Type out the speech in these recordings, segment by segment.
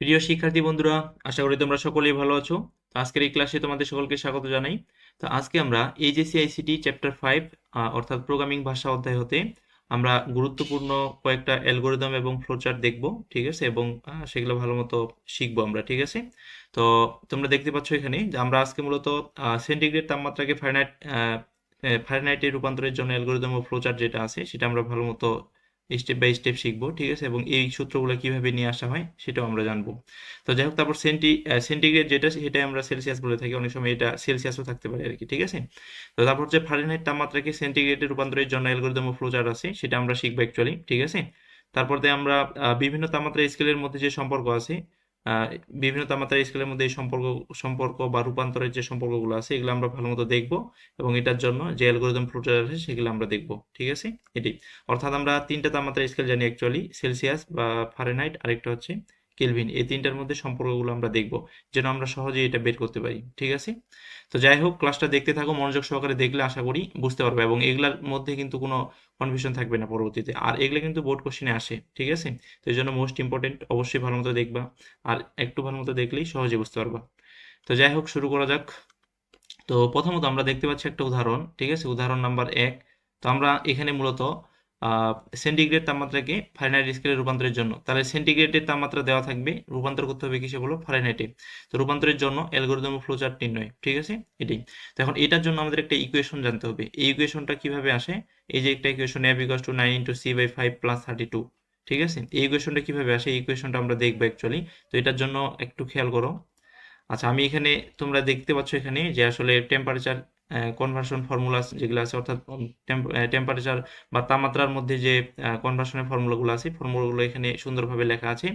প্রিয় শিক্ষার্থী বন্ধুরা, আশা করি তোমরা সকলেই ভালো আছো। তো আজকের এই ক্লাসে তোমাদের সকলকে স্বাগত জানাই। তো আজকে আমরা এইচএসসি আইসিটি চ্যাপ্টার ফাইভ অর্থাৎ প্রোগ্রামিং ভাষা অধ্যায় হতে আমরা গুরুত্বপূর্ণ কয়েকটা অ্যালগোরিদম এবং ফ্লোচার্ট দেখব, ঠিক আছে? এবং সেগুলো ভালো মতো শিখব আমরা, ঠিক আছে? তো তোমরা দেখতে পাচ্ছ এখানে যে আমরা আজকে মূলত সেন্টিগ্রেড তাপমাত্রাকে ফারেনহাইট ফারেনহাইটে রূপান্তরের জন্য অ্যালগোরিদম ও ফ্লোচার্ট যেটা আছে, সেটা আমরা ভালো মতো স্টেপ বাই স্টেপ শিখব, ঠিক আছে? এবং এই সূত্রগুলো কীভাবে নিয়ে আসা হয় সেটাও আমরা জানব। তো যাই হোক, তারপর সেন্টি সেন্টিগ্রেড যেটা সেটাই আমরা সেলসিয়াস বলে থাকি। অনেক সময় এটা সেলসিয়াসও থাকতে পারে আর কি ঠিক আছে? তো তারপর যে ফারেনহাইট তাপমাত্রাকে সেন্টিগ্রেডে রূপান্তরের জন্য অ্যালগোরিদম ফ্লোচার্ট আছে, সেটা আমরা শিখব অ্যাকচুয়ালি ঠিক আছে? তারপর আমরা বিভিন্ন তাপমাত্রা স্কেলের মধ্যে যে সম্পর্ক আছে বিভিন্ন তাপমাত্রা স্কেলের মধ্যে এই সম্পর্ক সম্পর্ক বা রূপান্তরের যে সম্পর্কগুলো আছে, এগুলো আমরা ভালো মতো দেখব এবং এটার জন্য যে অ্যালগোরিদম ফ্লোটার আছে, সেগুলো আমরা দেখব, ঠিক আছে? এটি অর্থাৎ আমরা তিনটা তাপমাত্রা স্কেল জানি অ্যাকচুয়ালি সেলসিয়াস বা ফারেনহাইট আরেকটা হচ্ছে কেলভিন এই তিনটার মধ্যে সম্পর্কগুলো আমরা দেখব, যেন আমরা সহজেই এটা বের করতে পারি, ঠিক আছে? তো যাই হোক ক্লাসটা দেখতে থাকো, মনোযোগ সহকারে দেখলে আশা করি বুঝতে পারবে এবং এগুলার মধ্যে কিন্তু কোনো কনফিউশন থাকবে না পরবর্তীতে। আর এগুলো কিন্তু বোর্ড কোশ্চেনে আসে, ঠিক আছে? তো এই জন্য মোস্ট ইম্পর্টেন্ট অবশ্যই ভালো মতো দেখবা, আর একটু ভালো মতো দেখলেই সহজে বুঝতে পারবা। তো যাই হোক, শুরু করা যাক। তো প্রথমত আমরা দেখতে পাচ্ছি একটা উদাহরণ, ঠিক আছে? উদাহরণ নাম্বার এক। তো আমরা এখানে মূলত সেন্টিগ্রেড তাপমাত্রাকে ফারেনহাইট স্কেলে রূপান্তরের জন্য। তাহলে সেন্টিগ্রেডের তাপমাত্রা দেওয়া থাকবে, রূপান্তর করতে হবে কিসে বলো? ফারেনহাইটে তো রূপান্তরের জন্য অ্যালগোরিদম ফ্লোচার্ট নির্ণয়, ঠিক আছে? এটাই। তো এখন এটার জন্য আমাদের একটা ইকুয়েশন জানতে হবে। এই ইকুয়েশনটা কীভাবে আসে? এই যে একটা equation F equals to nine into C by five plus thirty two ঠিক আছে? এই ইকুয়েশনটা কীভাবে আসে? এই ইকুয়েশনটা আমরা দেখব অ্যাকচুয়ালি তো এটার জন্য একটু খেয়াল করো। আচ্ছা আমি এখানে তোমরা দেখতে পাচ্ছ এখানে যে আসলে টেম্পারেচার কনভার্সন ফর্মুলা যেগুলো আছে, অর্থাৎ টেম্পারেচার বা তাপমাত্রার মধ্যে যে কনভার্সনের ফর্মুলাগুলো আছে ফর্মুলাগুলো এখানে সুন্দরভাবে লেখা আছে।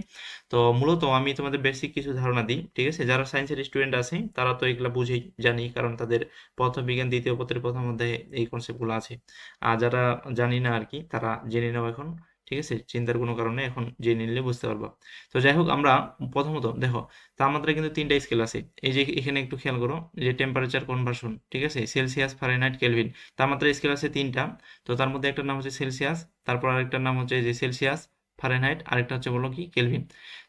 তো মূলত আমি তোমাদের বেসিক কিছু ধারণা দিই, ঠিক আছে? যারা সায়েন্সের স্টুডেন্ট আছে, তারা তো এগুলো বুঝেই জানি, কারণ তাদের প্রথম বিজ্ঞান, দ্বিতীয় পত্রের প্রথম অধ্যায়ে এই কনসেপ্টগুলো আছে। আর যারা জানি না আর কি, তারা জেনে নাও এখন। ঠিক আছে? চিন্তার কোনো কারণে এখন যে নিলে বুঝতে পারব। তো যাই হোক, আমরা প্রথমত, দেখো তাপমাত্রা কিন্তু তিনটা স্কেল আছে। এই যে এখানে একটু খেয়াল করো, যে টেম্পারেচার কনভার্সন ঠিক আছে? সেলসিয়াস ফারেনহাইট কেলভিন তাপমাত্রা স্কেল আছে তিনটা। তো তার মধ্যে একটা নাম হচ্ছে সেলসিয়াস তারপর আরেকটার নাম হচ্ছে যে সেলসিয়াস ফারেনহাইট আরেকটা হচ্ছে বলো কি কেলভিন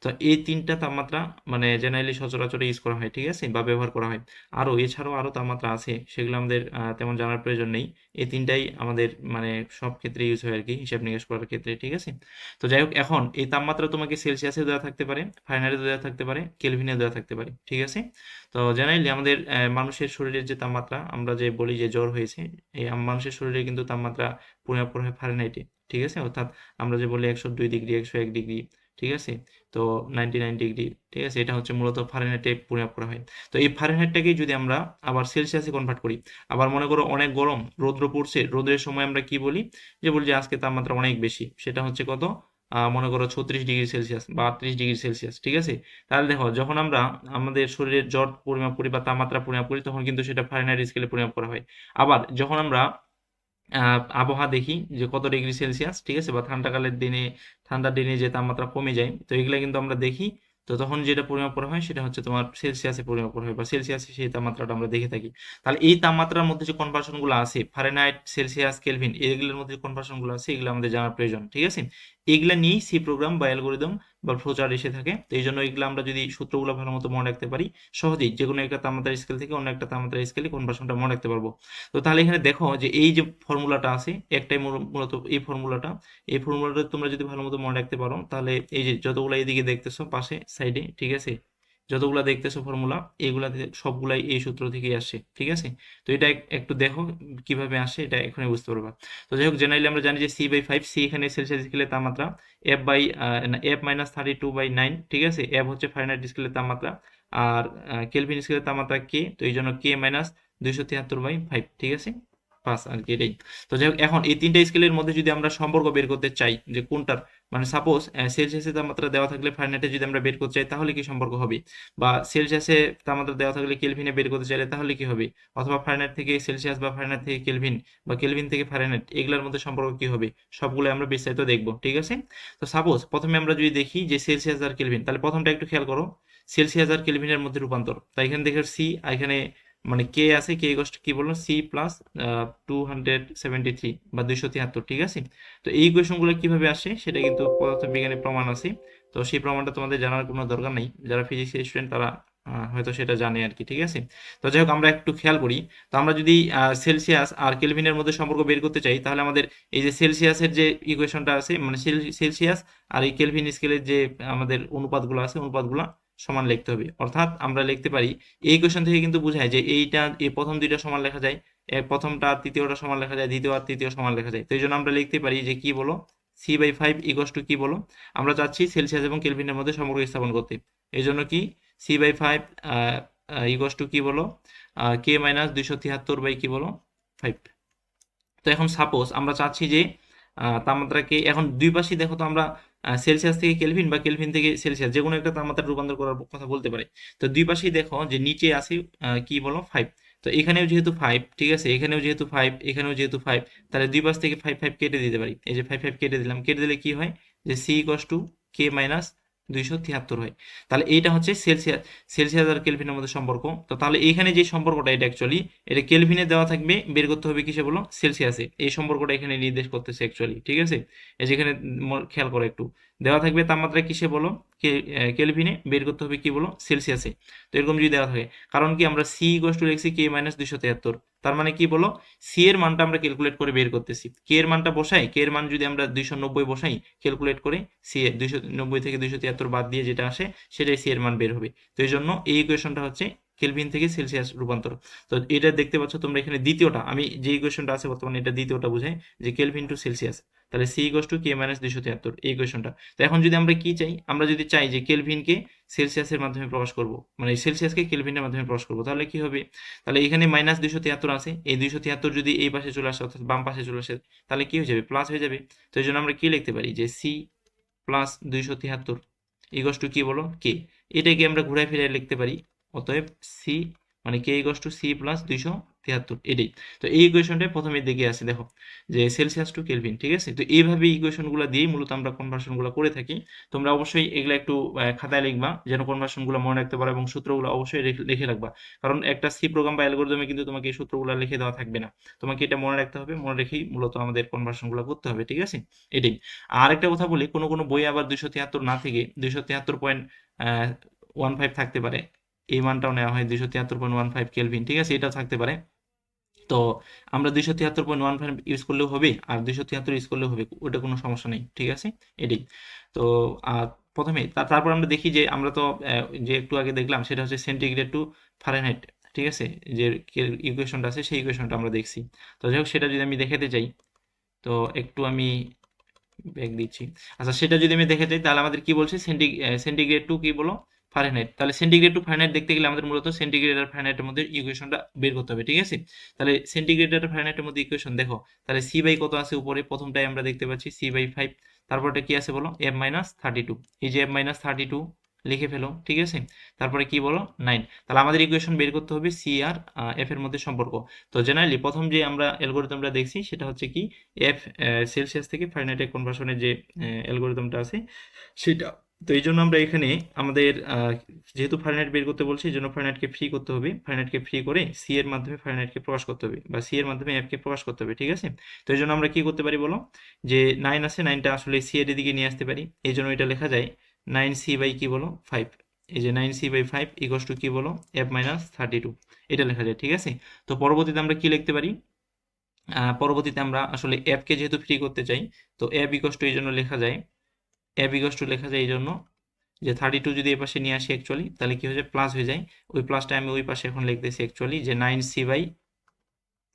তো এই তিনটা তাপমাত্রা মানে জেনারেলি সচরাচর ইউজ করা হয়, ঠিক আছে? বা ব্যবহার করা হয়। আরও এছাড়াও আরও তাপমাত্রা আছে, সেগুলো আমাদের তেমন জানার প্রয়োজন নেই। এই তিনটাই আমাদের মানে সব ক্ষেত্রে ইউজ হয় আর কি, হিসাব নিকাশ করার ক্ষেত্রে, ঠিক আছে? তো যাই হোক, এখন এই তাপমাত্রা তোমাকে সেলসিয়াসে দেওয়া থাকতে পারে ফারেনহাইটে দেওয়া থাকতে পারে কেলভিনে দেওয়া থাকতে পারে, ঠিক আছে? তো জেনারেলি আমাদের মানুষের শরীরের যে তাপমাত্রা, আমরা যে বলি যে জ্বর হয়েছে, এই মানুষের শরীরে কিন্তু তাপমাত্রা পরিমাপ হয় ফারেনহাইটে ঠিক আছে? অর্থাৎ আমরা যে বলি একশো দুই ডিগ্রি, একশো এক ডিগ্রি, ঠিক আছে? তো নাইনটি নাইন ডিগ্রি, ঠিক আছে? এটা হচ্ছে মূলত ফারেনহাইটে পরিমাপ করা হয়। তো এই ফারেনহাইটটাকে যদি আমরা আবার সেলসিয়াসে কনভার্ট করি, আবার মনে করো অনেক গরম, রৌদ্র পড়ছে রোদের সময় আমরা কি বলি? যে বলি যে আজকে তাপমাত্রা অনেক বেশি, সেটা হচ্ছে কত? মনে করো ছত্রিশ ডিগ্রি সেলসিয়াস বা আটত্রিশ ডিগ্রি সেলসিয়াস, ঠিক আছে? তাহলে দেখো, যখন আমরা আমাদের শরীরের জ্বর পরিমাপ করি বা তাপমাত্রা পরিমাপ করি, তখন কিন্তু সেটা ফারেনহাইট স্কেলে পরিমাপ করা হয়। আবার যখন আমরা আবহাওয়া দেখি যে কত ডিগ্রি সেলসিয়াস, ঠিক আছে? বা ঠান্ডাকালের দিনে, ঠান্ডার দিনে যে তাপমাত্রা কমে যায়, তো এগুলো কিন্তু আমরা দেখি তো তখন যেটা পরিমাপ করা হয় সেটা হচ্ছে তোমার সেলসিয়াসে পরিমাপ করা হয় বা সেলসিয়াসে সেই তাপমাত্রাটা আমরা দেখে থাকি। তাহলে এই তাপমাত্রার মধ্যে যে কনভার্সনগুলো আছে ফারেনাইট সেলসিয়াস কেলভিন এগুলোর মধ্যে যে কনভার্সনগুলো আছে, এগুলো আমাদের জানার প্রয়োজন, ঠিক আছে? এগুলা নিয়েই সি প্রোগ্রাম বা অ্যালগোরিদম বা ফ্লোচার্ট এসে থাকে। তো এই জন্য এগুলো আমরা যদি সূত্রগুলো ভালো মতো মনে রাখতে পারি, সহজেই যে কোনো একটা তাপমাত্রা স্কেল থেকে অন্য একটা তাপমাত্রা স্কেলে কনভার্সনটা মনে রাখতে পারব। তো তাহলে এখানে দেখো যে এই যে ফর্মুলাটা আছে, একটাই মূলত এই ফর্মুলাটা এই ফর্মুলাটা তোমরা যদি ভালো মতো মনে রাখতে পারো, তাহলে এই যে যতগুলো এদিকে দেখতেছো, পাশে সাইডে ঠিক আছে? যতগুলা দেখতেছো ফর্মুলা এগুলা সবগুলাই এই সূত্র থেকেই আসে, ঠিক আছে? তো এটা একটু দেখো কীভাবে আসে, এটা এখানে বুঝতে পারবা। তো যাই হোক জেনারেলি আমরা জানি যে সি বাই ফাইভ সি এখানে সেলসিয়াস স্কেলের তাপমাত্রা F by F minus thirty two by nine ঠিক আছে? এফ হচ্ছে ফারেনহাইট স্কেলের তাপমাত্রা, আর কেলভিন স্কেলের তাপমাত্রা কে তো এই জন্য কে মাইনাস দুইশো তিয়াত্তর বাই ফাইভ ঠিক আছে? পাঁচ আর কি এটাই তো যাই এখন এই তিনটা স্কেলের মধ্যে যদি আমরা সম্পর্ক বের করতে চাই যে কোনটার মানে সাপোজ সেলসিয়াসের তাপমাত্রা দেওয়া থাকলে ফারেনহাইটে যদি আমরা বের করতে চাই, তাহলে কি সম্পর্ক হবে? বা সেলসিয়াসে তাপমাত্রা দেওয়া থাকলে কেলভিনে বের করতে চাইলে তাহলে কি হবে? অথবা ফারেনহাইট থেকে সেলসিয়াস বা ফারেনহাইট থেকে কেলভিন বা কেলভিন থেকে ফারেনহাইট এগুলোর মধ্যে সম্পর্ক কি হবে? সবগুলো আমরা বিস্তারিত দেখব, ঠিক আছে? তো সাপোজ প্রথমে আমরা যদি দেখি যে সেলসিয়াস আর কেলভিন তাহলে প্রথমটা একটু খেয়াল করো। সেলসিয়াস আর কেলভিনের মধ্যে রূপান্তর, তাই এখানে দেখে সি এখানে মানে কে আছে, কে ইকোয়াল কি বলল? C plus two hundred seventy three বা দুইশো তিয়াত্তর ঠিক আছে? তো এই ইকুয়েশনগুলো কীভাবে আসে সেটা কিন্তু পদার্থ বিজ্ঞানের প্রমাণ আছে। তো সেই প্রমাণটা তোমাদের জানার কোনো দরকার নেই। যারা ফিজিক্স স্টুডেন্ট তারা হয়তো সেটা জানে আর কি, ঠিক আছে? তো যাই হোক, আমরা একটু খেয়াল করি। তো আমরা যদি সেলসিয়াস আর কেলভিনের মধ্যে সম্পর্ক বের করতে চাই, তাহলে আমাদের এই যে সেলসিয়াসের যে ইকুয়েশনটা আছে মানে সেলসিয়াস আর এই কেলভিন স্কেলের যে আমাদের অনুপাতগুলো আছে, অনুপাতগুলো সমান লিখতে হবে। অর্থাৎ আমরা লিখতে পারি, এই ইকুয়েশন থেকে কিন্তু বোঝায় যে এইটা, এই প্রথম দুইটা সমান লেখা যায় প্রথমটা আর তৃতীয়টা সমান লেখা যায়, দ্বিতীয় আর তৃতীয় সমান লেখা যায়। তো এই জন্য আমরা লিখতে পারি যে কি বলো? C by five equals to কি বলো? আমরা চাচ্ছি সেলসিয়াস এবং কেলভিনের মধ্যে সম্পর্ক স্থাপন করতে। এই জন্য কি? C by five equals to কি বলো? কে মাইনাস দুইশো তিয়াত্তর বাই কি বলো? ফাইভ তো এখন সাপোজ আমরা চাচ্ছি যে তাপমাত্রাকে এখন দুই পাশেই দেখো তো আমরা সেলসিয়াস থেকে কেলভিন বা কেলভিন থেকে সেলসিয়াস যে কোনো একটা তাপমাত্রা রূপান্তর করার কথা বলতে পারে। তো দুই পাশেই দেখো যে নিচে আসে কি বলো? ফাইভ তো এখানেও যেহেতু ফাইভ ঠিক আছে? এখানেও যেহেতু ফাইভ এখানেও যেহেতু ফাইভ তাহলে দুই পাশ থেকে ফাইভ ফাইভ কেটে দিতে পারি। এই যে ফাইভ ফাইভ কেটে দিলাম, কেটে দিলে কি হয়? যে C equals to K minus দুইশো তিয়াত্তর হয়। তাহলে এইটা হচ্ছে সেলসিয়াস সেলসিয়াস আর কেলভিনের মধ্যে সম্পর্ক। তো তাহলে এখানে যে সম্পর্কটা এটা অ্যাকচুয়ালি এটা কেলভিনে দেওয়া থাকবে, বের করতে হবে কিসে বলো সেলসিয়াসে। এই সম্পর্কটা এখানে নির্দেশ করতেছে অ্যাকচুয়ালি ঠিক আছে? যেখানে খেয়াল করো একটু। দেওয়া থাকবে তাপমাত্রা কিসে বলো? কেলভিনে। বের করতে হবে কি বলো? সেলসিয়াসে। তো এরকম যদি দেওয়া থাকে, কারণ কি আমরা সি ইকোয়াস টু লিখছি কে মাইনাস দুইশো তিয়াত্তর তার মানে কি বলো? সি এর মানটা আমরা ক্যালকুলেট করে বের করতেছি। কে এর মানটা বসাই কে এর মান যদি আমরা দুইশো নব্বই বসাই ক্যালকুলেট করে সি এর দুইশো নব্বই থেকে দুইশো তিয়াত্তর বাদ দিয়ে যেটা আসে, সেটাই সি এর মান বের হবে। তো এই জন্য এই ইকুয়েশনটা হচ্ছে কেলভিন থেকে সেলসিয়াস রূপান্তর। তো এটা দেখতে পাচ্ছ তোমরা এখানে দ্বিতীয়টা। আমি যে ইকুয়েশনটা আছে বর্তমানে এটা দ্বিতীয়টা বোঝায় যে কেলভিন টু সেলসিয়াস তাহলে C equals to K minus দুইশো তিয়াত্তর, এই ইকুয়েশনটা তো এখন যদি আমরা কি চাই, আমরা যদি চাই যে কেলভিনকে সেলসিয়াসের মাধ্যমে প্রকাশ করব মানে সেলসিয়াসকে কেলভিনের মাধ্যমে প্রকাশ করব, তাহলে কি হবে? তাহলে এখানে মাইনাস দুইশো তিয়াত্তর আছে, এই দুইশো তিয়াত্তর যদি এই পাশে চলে আসে, অর্থাৎ বাম পাশে চলে আসে, তাহলে কি হয়ে যাবে? প্লাস হয়ে যাবে। তো এই জন্য আমরা কি লিখতে পারি? যে সি প্লাস দুইশো তিয়াত্তর ইকোয়াস টু কি বলো? কে এটাকে আমরা ঘুরায় ফিরে লিখতে পারি অতএব সি মানে K equals to C plus দুইশো তিয়াত্তর, এটাই। তো এই ইকুয়েশনটা প্রথমে দিকে আছে দেখো, যে সেলসিয়াস টু কেলভিন ঠিক আছে? তো এইভাবে ইকুয়েশনগুলো দিয়েই মূলত আমরা কনভার্সনগুলো করে থাকি। তোমরা অবশ্যই এগুলো একটু খাতায় লিখবা, যেন কনভার্সনগুলো মনে রাখতে পারো এবং সূত্রগুলো অবশ্যই লিখে রাখবা। কারণ একটা সি প্রোগ্রাম বা অ্যালগোরিদমে কিন্তু তোমাকে এই সূত্রগুলো লিখে দেওয়া থাকবে না। তোমাকে এটা মনে রাখতে হবে, মনে রেখেই মূলত আমাদের কনভার্সনগুলো করতে হবে, ঠিক আছে? এটাই। আর একটা কথা বলি, কোনো কোনো বই আবার দুইশো তিয়াত্তর না থেকে দুইশো তিয়াত্তর পয়েন্ট ওয়ান ফাইভ থাকতে পারে। এই মানটাও নেওয়া হয় দুইশো তিয়াত্তর পয়েন্ট ওয়ান ফাইভ কেলভিন, ঠিক আছে? এটাও থাকতে পারে। তো আমরা দুইশো তিয়াত্তর পয়েন্ট ওয়ান ফাইভ ইউজ করলেও হবে আর দুইশো তিয়াত্তর ইউজ করলেও হবে, ওটা কোনো সমস্যা নেই, ঠিক আছে? এটাই। তো, আর প্রথমে তারপর আমরা দেখি যে আমরা তো যে একটু আগে দেখলাম সেটা হচ্ছে সেন্টিগ্রেড টু ফারেনহাইট, ঠিক আছে? যে ইকুয়েশনটা আছে সেই ইকুয়েশনটা আমরা দেখছি। তো যাই হোক, সেটা যদি আমি দেখাতে চাই, তো একটু আমি ব্যাক দিচ্ছি। আচ্ছা সেটা যদি আমি দেখে যাই তাহলে আমাদের কি বলছে? সেন্টি সেন্টিগ্রেড টু কি বলো? ফারেনহাইট তাহলে সেন্টিগ্রেড টু ফারেনহাইট দেখতে গেলে আমাদের মূলত সেন্টিগ্রেড আর ফারেনহাইটের মধ্যে ইকুয়েশনটা বের করতে হবে, ঠিক আছে? তাহলে সেন্টিগ্রেড আর ফারেনহাইটের মধ্যে ইকুয়েশন দেখো, তাহলে সি বাই কত আছে উপরে? প্রথমটাই আমরা দেখতে পাচ্ছি সি বাই ফাইভ তারপরটা কি আছে বলো? এফ মাইনাস থার্টি টু এই যে এফ মাইনাস থার্টি টু লিখে ফেলো, ঠিক আছে? তারপরে কি বলো? নাইন তাহলে আমাদের ইকুয়েশন বের করতে হবে সি আর এফ এর মধ্যে সম্পর্ক। তো জেনারেলি প্রথম যে আমরা অ্যালগোরিদমটা দেখছি, সেটা হচ্ছে কি এফ সেলসিয়াস থেকে ফারেনহাইটে কনভার্সনের যে অ্যালগোরিদমটা আছে, সেটা তো এই জন্য আমরা এখানে আমাদের যেহেতু ফারেনহাইট বের করতে বলছি, এই জন্য ফারেনহাইটকে ফ্রি করতে হবে। ফারেনহাইটকে ফ্রি করে সি এর মাধ্যমে ফারেনহাইটকে প্রকাশ করতে হবে বা সি এর মাধ্যমে এফ কে প্রকাশ করতে হবে, ঠিক আছে? তো এই জন্য আমরা কি করতে পারি বলো? যে নাইন আছে নাইনটা আসলে সি এর দিকে নিয়ে আসতে পারি। এই জন্য এটা লেখা যায় নাইন সি বাই কি বলো? ফাইভ এই যে nine C by five equals to কি বলো? এফ মাইনাস থার্টি টু এটা লেখা যায়, ঠিক আছে? তো পরবর্তীতে আমরা কি লিখতে পারি? পরবর্তীতে আমরা আসলে অ্যাপকে যেহেতু ফ্রি করতে চাই, তো অ্যাপ ইকোয়াস টু এই জন্য লেখা যায় অ্যাপ বিগস টু লেখা যায় এই জন্য যে থার্টি টু যদি এ পাশে নিয়ে আসি অ্যাকচুয়ালি তাহলে কি হয়ে যায়? প্লাস হয়ে যায়। ওই প্লাসটা আমি ওই পাশে এখন লিখতেছি অ্যাকচুয়ালি যে nine C by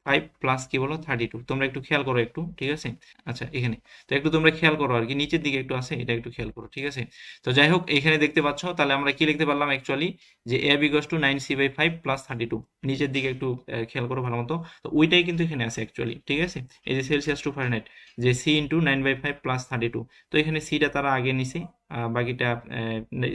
five plus কি বলো? থার্টি টু তোমরা একটু খেয়াল করো একটু, ঠিক আছে? আচ্ছা এখানে। তো একটু তোমরা খেয়াল করো আর কি, নিচের দিকে একটু আছে, এটা একটু খেয়াল করো, ঠিক আছে? তো যাই হোক, এখানে দেখতে পাচ্ছ, তাহলে আমরা কি লিখতে পারলাম অ্যাকচুয়ালি যে এ Biggs to nine C by five plus thirty two নিচের দিকে একটু খেয়াল করো ভালো মতো। তো ওইটাই কিন্তু এখানে আছে অ্যাকচুয়ালি ঠিক আছে? এই যে সেলসিয়াস টু ফারেনহাইট যে C into nine by five plus thirty two তো এখানে সিটা তারা আগে নিছে বাকিটা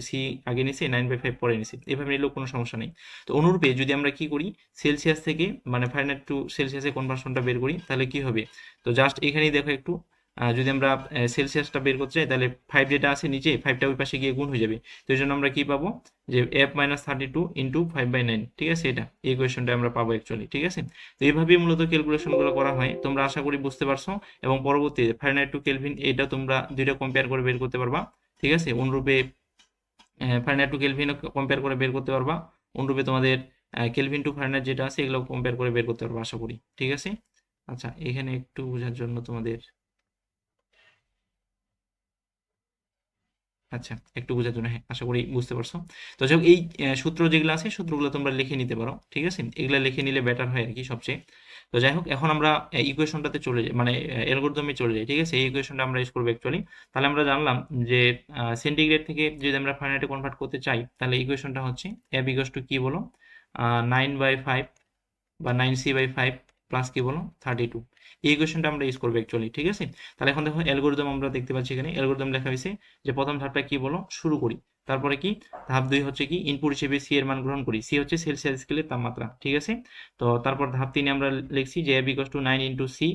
সি আগে নিছে নাইন বাই ফাইভ পরে নিছে। এভাবে নিলেও কোনো সমস্যা নেই। তো অনুরূপে যদি আমরা কি করি সেলসিয়াস থেকে মানে ফারেনহাইট টু সেলসিয়াসে কনভার্সনটা বের করি, তাহলে কি হবে? তো জাস্ট এখানেই দেখো একটু যদি আমরা সেলসিয়াসটা বের করতে চাই, তাহলে ফাইভ যেটা আছে নিচে ফাইভটা ওই পাশে গিয়ে গুণ হয়ে যাবে। তো এই জন্য আমরা কি পাবো? যে F minus thirty two into five by nine ঠিক আছে? এটা, এই কোয়েশনটা আমরা পাবো অ্যাকচুয়ালি ঠিক আছে? তো এইভাবেই মূলত ক্যালকুলেশনগুলো করা হয়। তোমরা আশা করি বুঝতে পারছ। এবং পরবর্তীতে ফারেনহাইট টু কেলভিন এটা তোমরা দুইটা কম্পেয়ার করে বের করতে পারবা। ঠিক আছে? অনুরূপে ফারেনহাইট টু কেলভিন কম্পেয়ার করে বের করতে পারবা। অনুরূপে তোমাদের কেলভিন টু ফারেনহাইট যেটা আছে এগুলো কম্পেয়ার করে বের করতে পারবা, আশা করি। ঠিক আছে? আচ্ছা এখানে একটু বোঝার জন্য তোমাদের আচ্ছা একটু বোঝার জন্য হ্যাঁ আশা করি বুঝতে পারছ। তো যাই এই সূত্র যেগুলো আছে, সূত্রগুলো তোমরা লিখে নিতে পারো। ঠিক আছে? এগুলো লিখে নিলে বেটার হয় আর কি সবচেয়ে। তো যাই হোক, এখন আমরা ইকুয়েশনটাতে চলে যাই মানে অ্যালগোরিদমে চলে যাই, ঠিক আছে? এই ইকুয়েশনটা আমরা ইউজ করব অ্যাকচুয়ালি তাহলে আমরা জানলাম যে সেন্টিগ্রেড থেকে যদি আমরা ফাইনাইটে কনভার্ট করতে চাই, তাহলে ইকুয়েশনটা হচ্ছে এ বিকস টু কি বলো? নাইন বাই ফাইভ বা nine C by five plus কি বলো? থার্টি টু এই ইকুয়েশনটা আমরা ইউজ করব অ্যাকচুয়ালি ঠিক আছে? তাহলে এখন দেখো অ্যালগোরিদম আমরা দেখতে পাচ্ছি এখানে অ্যালগোরিদম লেখা হয়েছে যে, প্রথম ধাপটা কি বলো? শুরু করি। তারপরে কি? ধাপ দুই হচ্ছে কি ইনপুট হিসেবে সি এর মান গ্রহণ করি। সি হচ্ছে সেলসিয়াস স্কেলের তাপমাত্রা, ঠিক আছে? তো তারপর ধাপ তিনে আমরা লিখছি যে b cos to nine into C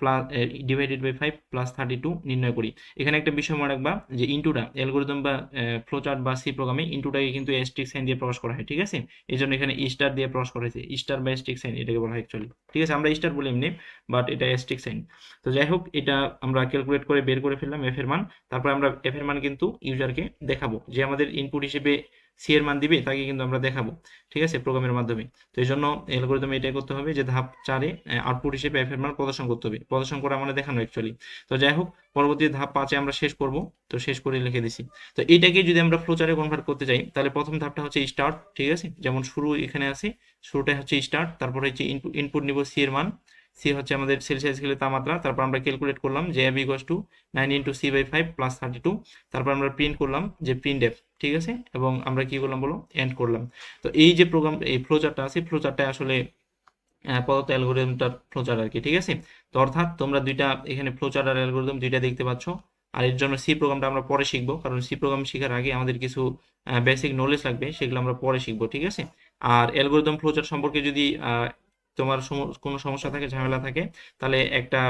plus divided by five plus thirty two নির্ণয় করি। এখানে একটা বিষয় মনে রাখবা যে ইন্টুটা অ্যালগোরিদম বা ফ্লোচার্ট বা সি প্রোগ্রামে ইন্টুটাকে কিন্তু এস্টিক সাইন দিয়ে প্রকাশ করা হয়, ঠিক আছে? এই জন্য এখানে স্টার দিয়ে প্রকাশ করা হয়েছে। স্টার বা এস্টিক সাইন এটাকে বলা হয় অ্যাকচুয়ালি ঠিক আছে? আমরা স্টার বলি এমনি বাট এটা এস্টিক সাইন তো যাই হোক, এটা আমরা ক্যালকুলেট করে বের করে ফেললাম এফ এর মান। তারপর আমরা এফ এর মান কিন্তু ইউজারকে দেখাবো। যে আমাদের ইনপুট হিসেবে সি এর মান দিবে, তাকে কিন্তু আমরা দেখাবো, ঠিক আছে প্রোগ্রামের মাধ্যমে। তো এই জন্য অ্যালগোরিদমে এটাই করতে হবে যে ধাপ চারে আউটপুট হিসেবে এফ এর মান প্রদর্শন করতে হবে। প্রদর্শন করা মানে দেখানো অ্যাকচুয়ালি তো যাই হোক, পরবর্তী ধাপ পাঁচে আমরা শেষ করব, তো শেষ করে লিখে দিছি। তো এইটাকে যদি আমরা ফ্লোচারে কনভার্ট করতে চাই তাহলে প্রথম ধাপটা হচ্ছে স্টার্ট ঠিক আছে? যেমন শুরু এখানে আছে শুরুটা হচ্ছে স্টার্ট তারপরে হচ্ছে ইনপুট নিব সি এর মান সি হচ্ছে আমাদের সেলসিয়াস স্কেলের তাপমাত্রা। তারপর আমরা ক্যালকুলেট করলাম যে F equals to nine into C by five plus thirty two তারপর আমরা প্রিন্ট করলাম যে প্রিন্ট এফ ঠিক আছে? এবং আমরা কি করলাম বলো? এন্ড করলাম। তো এই যে প্রোগ্রাম এই ফ্লোচারটা আছে ফ্লোচারটা আসলে পদার্থ অ্যালগোরিদমটার ফ্লোচার আর কি, ঠিক আছে? তো অর্থাৎ তোমরা দুইটা, এখানে ফ্লোচার আর অ্যালগোরিদম দুইটা দেখতে পাচ্ছ। আর এর জন্য সি প্রোগ্রামটা আমরা পরে শিখব, কারণ সি প্রোগ্রাম শেখার আগে আমাদের কিছু বেসিক নলেজ লাগবে, সেগুলো আমরা পরে শিখব, ঠিক আছে? আর অ্যালগোরিদম ফ্লোচার সম্পর্কে যদি তোমার কোনো সমস্যা থাকে, ঝামেলা থাকে, তাহলে একটা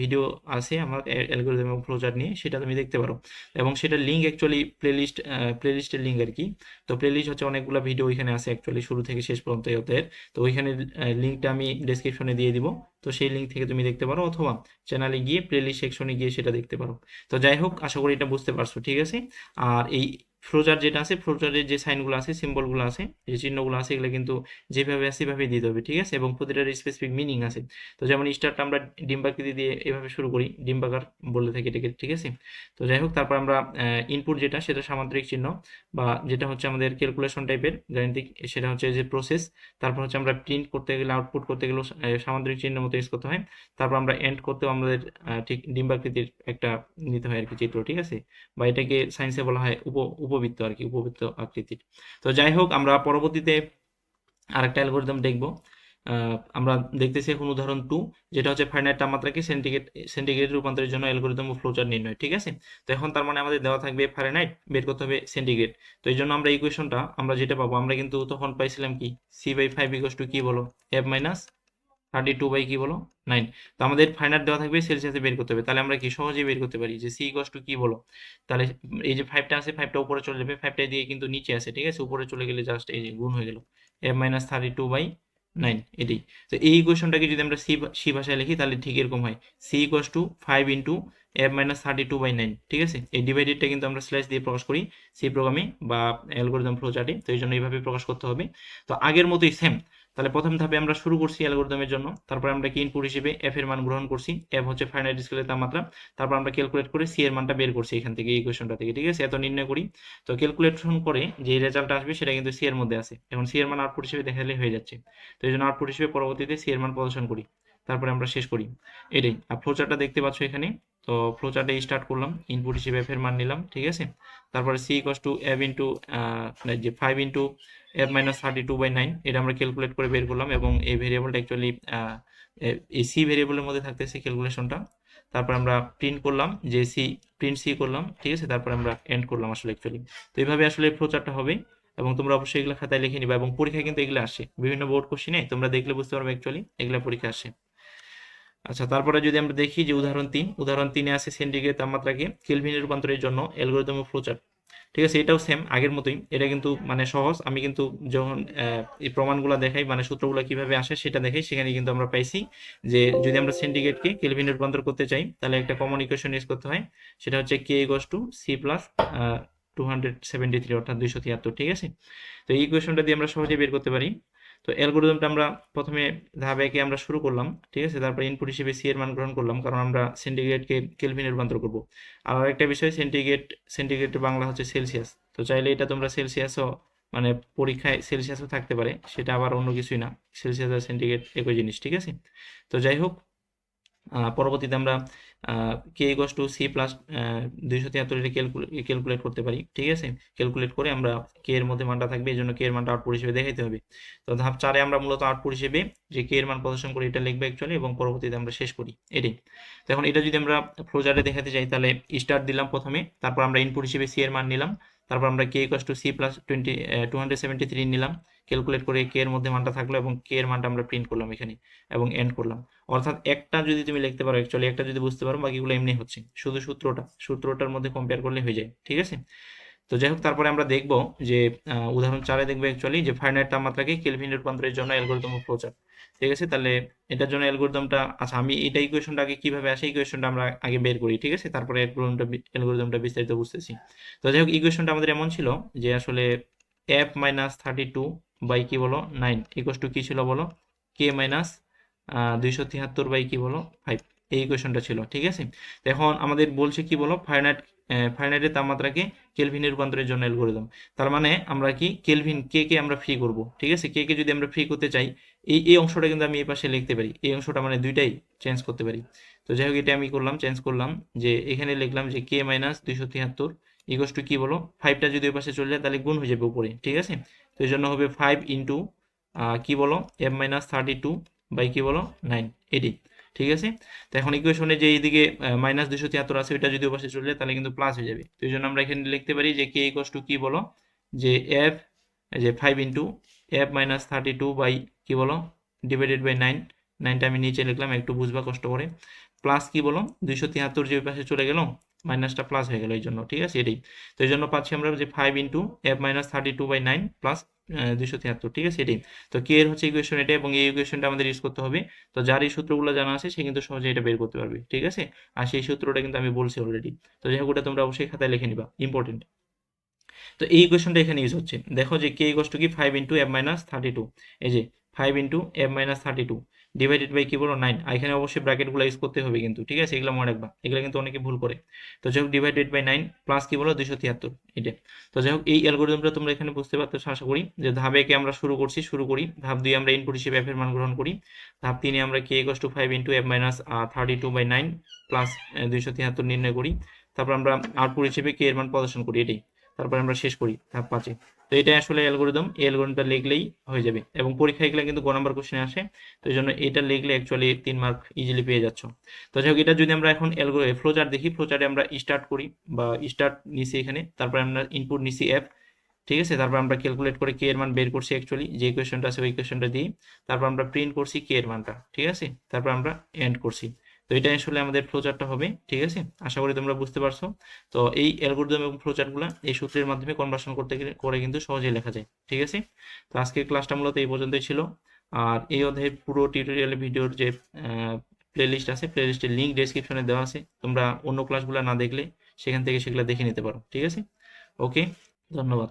ভিডিও আছে আমার অ্যালগোরিদম এবং ফ্লোচার্ট নিয়ে, সেটা তুমি দেখতে পারো। এবং সেটা লিঙ্ক অ্যাকচুয়ালি প্লেলিস্ট প্লেলিস্টের লিঙ্ক আর কি। তো প্লেলিস্ট হচ্ছে অনেকগুলো ভিডিও ওইখানে আছে অ্যাকচুয়ালি শুরু থেকে শেষ পর্যন্ত ওদের তো ওইখানে লিঙ্কটা আমি ডেসক্রিপশনে দিয়ে দিব। তো সেই লিঙ্ক থেকে তুমি দেখতে পারো, অথবা চ্যানেলে গিয়ে প্লেলিস্ট সেকশনে গিয়ে সেটা দেখতে পারো। তো যাই হোক, আশা করি এটা বুঝতে পারছ, ঠিক আছে? আর এই ফ্লোচার যেটা আছে ফ্লোচারের যে সাইনগুলো আছে, সিম্বলগুলো আছে, যে চিহ্নগুলো আছে, এগুলো কিন্তু যেভাবে আছে সেভাবে দিতে হবে, ঠিক আছে? এবং প্রতিটার স্পেসিফিক মিনিং আছে। তো যেমন স্টারটা আমরা ডিম্বাকৃতি দিয়ে এভাবে শুরু করি, ডিম্বাকার বলে থাকি এটাকে, ঠিক আছে? তো যাই হোক, তারপর আমরা ইনপুট যেটা, সেটা সামান্তরিক চিহ্ন বা যেটা হচ্ছে আমাদের ক্যালকুলেশন টাইপের গাণিতিক, সেটা হচ্ছে যে প্রসেস তারপর হচ্ছে আমরা প্রিন্ট করতে গেলে আউটপুট করতে গেলেও সামান্তরিক চিহ্ন মতো ইউজ করতে হয়। তারপর আমরা এন্ড করতেও আমাদের ঠিক ডিম্বাকৃতির একটা নিতে হয় আর কি চিত্র, ঠিক আছে? বা এটাকে সায়েন্সে বলা হয় উপ উপবৃত্ত আর কি, উপবৃত্ত আকৃতির। তো যাই হোক, আমরা পরবর্তীতে আরেকটা অ্যালগোরিদম দেখব। আমরা দেখতেছি এখন উদাহরণ টু যেটা হচ্ছে ফাইনাইট তাপমাত্রাকে সেন্টিগ্রেড সেন্টিগ্রেড রূপান্তরের জন্য অ্যালগোরিদম ও ফ্লোচার নির্ণয়, ঠিক আছে? তো এখন তার মানে আমাদের দেওয়া থাকবে ফারেনাইট বের করতে হবে সেন্টিগ্রেড তো এই জন্য আমরা ইকুয়েশনটা আমরা যেটা পাবো, আমরা কিন্তু তখন পাইছিলাম কি? C by five equals to কি বলো? F minus thirty two by কি বলো? নাইন তো আমাদের ফাইনাল দেওয়া থাকবে সেলসিয়াসে বের করতে হবে। তাহলে আমরা কি সহজেই বের করতে পারি? যে সি ইকস টু কি বলো? তাহলে এই যে ফাইভটা আছে ফাইভটা উপরে চলে যাবে। ফাইভটা দিয়ে কিন্তু নিচে আছে, ঠিক আছে? উপরে চলে গেলে জাস্ট এই যে গুণ হয়ে গেল। F minus thirty two by nine এটাই। তো এই ইকুয়েশনটাকে যদি আমরা সি সি ভাষায় লিখি, তাহলে ঠিক এরকম হয়। C equals to five into F minus thirty two by nine ঠিক আছে? এই ডিভাইডেডটা কিন্তু আমরা স্ল্যাশ দিয়ে প্রকাশ করি সি প্রোগ্রামে বা অ্যালগোরিদম ফ্লো চার্টে তো এই জন্য এইভাবে প্রকাশ করতে হবে। তো আগের মতোই সেম তাহলে প্রথম ধাপে আমরা শুরু করছি অ্যালগোরিদমের জন্য। তারপর আমরা কি ইনপুট হিসেবে এফ এর মান গ্রহণ করছি। এফ হচ্ছে ফাইনাইট স্কেলের তাপমাত্রা। তারপর আমরা ক্যালকুলেট করে সি এর মানটা বের করছি এখান থেকে ইকুয়েশনটা থেকে, ঠিক আছে? এত নির্ণয় করি। তো ক্যালকুলেশন করে যে রেজাল্টটা আসবে সেটা কিন্তু সি এর মধ্যে আছে। এখন সি এর মান আউটপুট হিসেবে দেখালে হয়ে যাচ্ছে। তো এই জন্য আউটপুট হিসেবে পরবর্তীতে সি এর মান প্রদর্শন করি। তারপরে আমরা শেষ করি। এটাই আর ফ্লোচারটা দেখতে পাচ্ছ এখানে। তো ফ্লোচার্টে স্টার্ট করলাম ইনপুট হিসেবে এফ এর মান নিলাম, ঠিক আছে? তারপরে C equals to F into যে five into F minus thirty two by nine এটা আমরা ক্যালকুলেট করে বের করলাম এবং এই ভেরিয়েবলটা অ্যাকচুয়ালি এই সি ভেরিয়েবলের মধ্যে থাকতেছে ক্যালকুলেশনটা তারপর আমরা প্রিন্ট করলাম, যে সি প্রিন্ট সি করলাম, ঠিক আছে? তারপর আমরা এন্ড করলাম আসলে অ্যাকচুয়ালি তো এইভাবে আসলে ফ্লোচারটা হবে এবং তোমরা অবশ্যই এগুলো খাতায় লিখে নিবা এবং পরীক্ষায় কিন্তু এগুলো আসে। বিভিন্ন বোর্ড কোশ্চিনে তোমরা দেখলে বুঝতে পারবে অ্যাকচুয়ালি এগুলো পরীক্ষা আসে। আচ্ছা তারপরে যদি আমরা দেখি যে উদাহরণ তিন, উদাহরণ তিনে আছে সেন্টিগ্রেড তাপমাত্রাকে কেলভিনে রূপান্তরের জন্য অ্যালগোরিদম ফ্লোচার্ট। ঠিক আছে, এটাও সেম আগের মতোই। এটা কিন্তু মানে সহজ। আমি কিন্তু যখন এই প্রমাণগুলো দেখাই মানে সূত্রগুলো কীভাবে আসে সেটা দেখাই, সেখানে কিন্তু আমরা পাইছি যে যদি আমরা সেন্টিগ্রেডকে কেলভিনে রূপান্তর করতে চাই, তাহলে একটা কমন ইকুয়েশন ইউজ করতে হয়। সেটা হচ্ছে K equals to C plus two hundred seventy three অর্থাৎ দুইশো তিয়াত্তর, ঠিক আছে? তো এই ইকুয়েশনটা দিয়ে আমরা সহজে বের করতে পারি। তো অ্যালগোরিদমটা আমরা প্রথমে ধাপ একে আমরা শুরু করলাম, ঠিক আছে? তারপরে ইনপুট হিসেবে সি এর মান গ্রহণ করলাম, কারণ আমরা সেন্টিগ্রেডকে কেলভিনে রূপান্তর করব। আর আরেকটা বিষয় সেন্টিগ্রেড সেন্টিগ্রেড বাংলা হচ্ছে সেলসিয়াস তো চাইলে এটা তোমরা সেলসিয়াসও মানে পরীক্ষায় সেলসিয়াসও থাকতে পারে, সেটা আবার অন্য কিছুই না। সেলসিয়াস আর সেন্টিগ্রেড একই জিনিস, ঠিক আছে? তো যাই হোক পরবর্তীতে আমরা K equals to C plus দুইশো তিয়াত্তর এটা ক্যালকুলেট করতে পারি, ঠিক আছে? ক্যালকুলেট করে আমরা কে এর মধ্যে মানটা থাকবে, এই জন্য কে এর মানটা আউটপুট হিসেবে দেখাইতে হবে। তো ধাপ চারে আমরা মূলত আউটপুট হিসেবে যে কে এর মান প্রদর্শন করি, এটা লিখবে অ্যাকচুয়ালি এবং পরবর্তীতে আমরা শেষ করি, এটাই। তো এখন এটা যদি আমরা ফ্লোজারে দেখাতে চাই তাহলে স্টার্ট দিলাম প্রথমে, তারপর আমরা ইনপুট হিসেবে সি এর মান নিলাম। তারপর আমরা K equals to C plus twenty two hundred seventy three নিলাম। ক্যালকুলেট করে কে এর মধ্যে মানটা থাকল এবং কে এর মানটা আমরা প্রিন্ট করলাম এখানে এবং এন্ড করলাম। অর্থাৎ একটা যদি তুমি লিখতে পারো অ্যাকচুয়ালি একটা যদি বুঝতে পারো, বাকিগুলো এমনি হচ্ছে। শুধু সূত্রটা, সূত্রটার মধ্যে কম্পেয়ার করলে হয়ে যায়, ঠিক আছে? তো যাই হোক, তারপরে আমরা দেখব যে উদাহরণ চারে দেখব অ্যাকচুয়ালি যে ফাইনাইট তাপমাত্রাকে কেলভিন রূপান্তরের জন্য অ্যালগোরিদম ফ্লোচার্ট ঠিক আছে? তাহলে এটার জন্য অ্যালগোরিদমটা আচ্ছা আমি এটা ইকুয়েশনটা আগে কীভাবে আসে ইকুয়েশনটা আমরা আগে বের করি, ঠিক আছে? তারপরে অ্যালগোরিদমটা অ্যালগোরিদমটা বিস্তারিত বুঝতেছি। তো যাই হোক ইকুয়েশনটা আমাদের এমন ছিল যে আসলে F minus thirty two by কি বলো? নাইন ইকুয়াস টু কি ছিল বলো? কে মাইনাস দুইশো তিয়াত্তর বাই কি বলো? ফাইভ এই ইকুয়েশনটা ছিল, ঠিক আছে? এখন আমাদের বলছে কি বলো? ফাইনাইট ফাইনাইটের তাপমাত্রাকে কেলভিনে রূপান্তরের জন্য অ্যালগোরিদম তার মানে আমরা কি কেলভিন কে কে আমরা ফ্রি করব, ঠিক আছে? কে কে যদি আমরা ফ্রি করতে চাই, এই এই অংশটা কিন্তু আমি এই পাশে লিখতে পারি। এই অংশটা মানে দুইটাই চেঞ্জ করতে পারি। তো যাই হোক, এটা আমি করলাম চেঞ্জ করলাম, যে এখানে লিখলাম যে কে মাইনাস দুইশো তিয়াত্তর ইকোস টু কি বলো? ফাইভটা যদি ওই পাশে চলে যায়, তাহলে গুণ হয়ে যাবে উপরে, ঠিক আছে? তো এই জন্য হবে ফাইভ ইন্টু কী বলো? M minus thirty two by কি বলো? নাইন এটি ঠিক আছে? তো এখন ইকুয়েশনে যে এইদিকে মাইনাস দুশো তিয়াত্তর আছে, ওইটা যদি ওপাশে চলে যায়, তাহলে কিন্তু প্লাস হয়ে যাবে। তো এই জন্য আমরা এখানে লিখতে পারি যে কে ইকোয়াস টু কি বলো? যে এফ যে five into F minus thirty two by কি বলো? ডিভাইডেড বাই নাইন নাইনটা আমি নিচে লিখলাম, একটু বুঝবা কষ্ট করে। প্লাস কি বলো? দুইশো তিয়াত্তর যে পাশে চলে গেল মাইনাসটা প্লাস হয়ে গেল, এই জন্য, ঠিক আছে? এটাই। তো এই জন্য পাচ্ছি আমরা যে five into F minus thirty two by nine plus দুশো তিয়াত্তর, ঠিক আছে? এটাই। তো কে এর হচ্ছে ইকুয়েশন এটা এবং এই ইকুয়েশনটা আমাদের ইউজ করতে হবে। তো যার এই সূত্রগুলো জানা আছে, সে কিন্তু সহজে এটা বের করতে পারবে, ঠিক আছে? আর সেই সূত্রটা কিন্তু আমি বলছি অলরেডি তো যাই হোক, ওটা তোমরা অবশ্যই খাতায় লিখে নিবা ইম্পর্টেন্ট তো এই ইকুয়েশনটা এখানে ইউজ হচ্ছে। দেখো যে কে ইকোয়াস টু কি? Five into F minus thirty two এই যে five into F minus thirty two divided by কি বলো নাইন এখানে অবশ্যই ব্র্যাকেটগুলো ইউজ করতে হবে কিন্তু, ঠিক আছে? এগুলো মনে রাখবা। এগুলো কিন্তু অনেকে ভুল করে। তো যাই হোক ডিভাইডেড বাই নাইন প্লাস কি বলো দুশো তিয়াত্তর। এটা তো যাই হোক, এই অ্যালগোরিদমটা তোমরা এখানে বুঝতে পারতো আশা করি। যে ধাপ একে আমরা শুরু করছি, শুরু করি। ধাপ দুই আমরা ইনপুট হিসেবে এফ এর মান গ্রহণ করি। ধাপ তিনে আমরা K equals to five into F minus thirty two by nine plus দুইশো তিয়াত্তর নির্ণয় করি। তারপর আমরা আউটপুট হিসেবে কে এর মান প্রদর্শন করি। এটাই। তারপর আমরা শেষ করি। ধাপ পাঁচে। তো এটা আসলে অ্যালগোরিদম এই অ্যালগোরিদমটা লিখলেই হয়ে যাবে এবং পরীক্ষা এগুলো কিন্তু গ নাম্বার কোশ্চেনে আসে। তো এই জন্য এটা লিখলে অ্যাকচুয়ালি তিন মার্ক ইজিলি পেয়ে যাচ্ছ। তো যাই হোক, এটা যদি আমরা এখন অ্যালগো ফ্লোচার্ট দেখি ফ্লোচার্টে আমরা স্টার্ট করি বা স্টার্ট নিছি এখানে, তারপরে আমরা ইনপুট নিছি অ্যাপ ঠিক আছে? তারপর আমরা ক্যালকুলেট করে কে এর মান বের করছি অ্যাকচুয়ালি যে ইকুয়েশনটা আছে ওই ইকুয়েশনটা দিয়ে। তারপর আমরা প্রিন্ট করছি কে এর মানটা, ঠিক আছে? তারপর আমরা এন্ড করছি। তো এটা আসলে আমাদের ফ্লোচার্টটা হবে, ঠিক আছে? আশা করি তোমরা বুঝতে পারছ। তো এই অ্যালগোরিদম এবং ফ্লোচার্টগুলো এই সূত্রের মাধ্যমে কনভার্সন করতে গেলে, করে কিন্তু সহজেই লেখা যায়, ঠিক আছে? তো আজকের ক্লাসটা মূলত এই পর্যন্তই ছিল। আর এই অধ্যায়ের পুরো টিউটোরিয়াল ভিডিওর যে প্লেলিস্ট আছে প্লেলিস্টের লিঙ্ক ডেসক্রিপশনে দেওয়া আছে। তোমরা অন্য ক্লাসগুলো না দেখলে, সেখান থেকে সেগুলো দেখে নিতে পারো, ঠিক আছে? ওকে ধন্যবাদ।